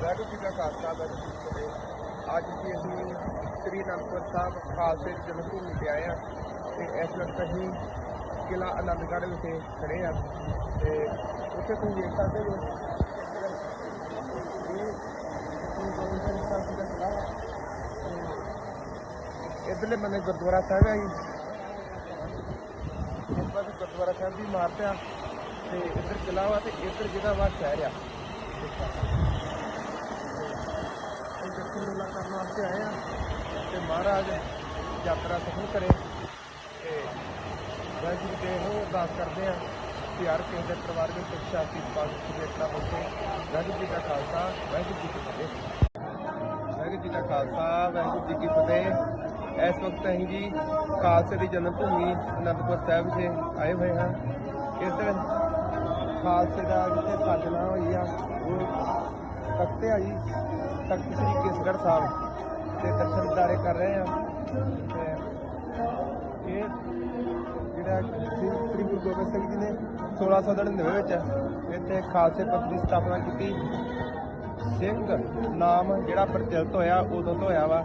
ਵਾਹਿਗੁਰੂ ਜੀ ਦਾ ਖਾਲਸਾ, ਵਾਹਿਗੁਰੂ ਜੀ ਕੀ ਫਤਿਹ। ਅੱਜ ਜੀ ਅਸੀਂ ਸ੍ਰੀ ਅਨੰਦਪੁਰ ਸਾਹਿਬ ਖਾਲਸੇ ਦੀ ਜਨਮ ਭੂਮੀ ਤੇ ਆਏ ਹਾਂ ਤੇ ਇਸ ਵਕਤ ਅਸੀਂ ਕਿਲਾ ਆਨੰਦਗੜ੍ਹ ਵਿਖੇ ਖੜੇ ਹਾਂ ਤੇ ਉੱਥੇ ਤੁਸੀਂ ਦੇਖ ਸਕਦੇ ਹੋ ਇਹ ਸਾਹਿਬ ਇੱਧਰਲੇ ਬੰਨੇ ਗੁਰਦੁਆਰਾ ਸਾਹਿਬ ਹੈ ਜੀ। ਇਸ ਪਾਸੇ ਗੁਰਦੁਆਰਾ ਸਾਹਿਬ ਦੀ ਇਮਾਰਤ ਆ ਤੇ ਇੱਧਰ ਕਿਲਾ ਵਾ ਤੇ ਇੱਧਰ ਜਿਹੜਾ ਵਾ ਸ਼ਹਿਰ ਆ ਇਹ ਦਰਸ਼ਨ ਮੇਲਾ ਕਰਨ ਆਏ ਆ ਤੇ ਮਹਾਰਾਜ ਯਾਤਰਾ ਸਫਲ ਕਰੇ ਤੇ ਵਾਹਿਗੁਰੂ ਦੇ ਉਹ ਅਰਦਾਸ ਕਰਦੇ ਆ ਕਿ ਹਰ ਕਿਸੇ ਦੇ ਪਰਿਵਾਰ ਵਿੱਚ ਸੁਖ ਸ਼ਾਂਤੀ ਪਾਸ ਸੁਖੇਤਨਾ ਹੋਵੇ। ਵਾਹਿਗੁਰੂ ਜੀ ਦਾ ਖਾਲਸਾ, ਵਾਹਿਗੁਰੂ ਜੀ ਕੀ ਫਤਿਹ। ਵਾਹਿਗੁਰੂ ਜੀ ਦਾ ਖਾਲਸਾ, ਵਾਹਿਗੁਰੂ ਜੀ ਕੀ ਫਤਿਹ। ਇਸ ਵਕਤ ਅਸੀਂ ਜੀ ਖਾਲਸੇ ਦੀ ਜਨਮ ਭੂਮੀ ਅਨੰਦਪੁਰ ਸਾਹਿਬ ਵਿਖੇ ਆਏ ਹੋਏ ਹਾਂ। ਇਸ ਖਾਲਸੇ ਦਾ ਜਿੱਥੇ ਸਾਜਣਾ ਹੋਈ ਆ, ਉਹ ਤਖਤ ਆ ਜੀ। ਤਖਤ ਸ੍ਰੀ ਕੇਸਗੜ੍ਹ ਸਾਹਿਬ ਤੇ ਦਰਸ਼ਨ ਦਿਦਾਰੇ ਕਰ ਰਹੇ ਆ। ਤੇ ਇਹ ਜਿਹੜਾ ਸ੍ਰੀ ਸ੍ਰੀ ਗੁਰੂ ਗੋਬਿੰਦ ਸਿੰਘ ਜੀ ਨੇ 1699 ਵਿੱਚ ਇੱਥੇ ਖਾਲਸੇ ਪੰਥ ਦੀ ਸਥਾਪਨਾ ਕੀਤੀ। ਸਿੰਘ ਨਾਮ ਜਿਹੜਾ ਪ੍ਰਚਲਿਤ ਹੋਇਆ, ਉਦੋਂ ਤੋਂ ਹੋਇਆ ਵਾ।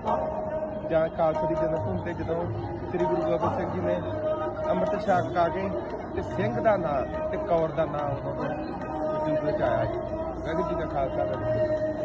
ਜਾਂ ਖਾਲਸੇ ਦੀ ਜਨਮ ਭੂਮੀ ਤੇ ਜਦੋਂ ਸ੍ਰੀ ਗੁਰੂ ਗੋਬਿੰਦ ਸਿੰਘ ਜੀ ਨੇ ਅੰਮ੍ਰਿਤ ਛਕ ਆ ਕੇ ਤੇ ਸਿੰਘ ਦਾ ਨਾਮ ਤੇ ਕੌਰ ਦਾ ਨਾਮ ਉਦੋਂ ਤੋਂ ਵਿੱਚ ਆਇਆ ਜੀ ਵਾਹਿਗੁਰੂ ਜੀ ਦਾ ਖਾਲਸਾ ਵਾਹਿਗੁਰੂ ਜੀ ਕੀ ਫਤਿਹ।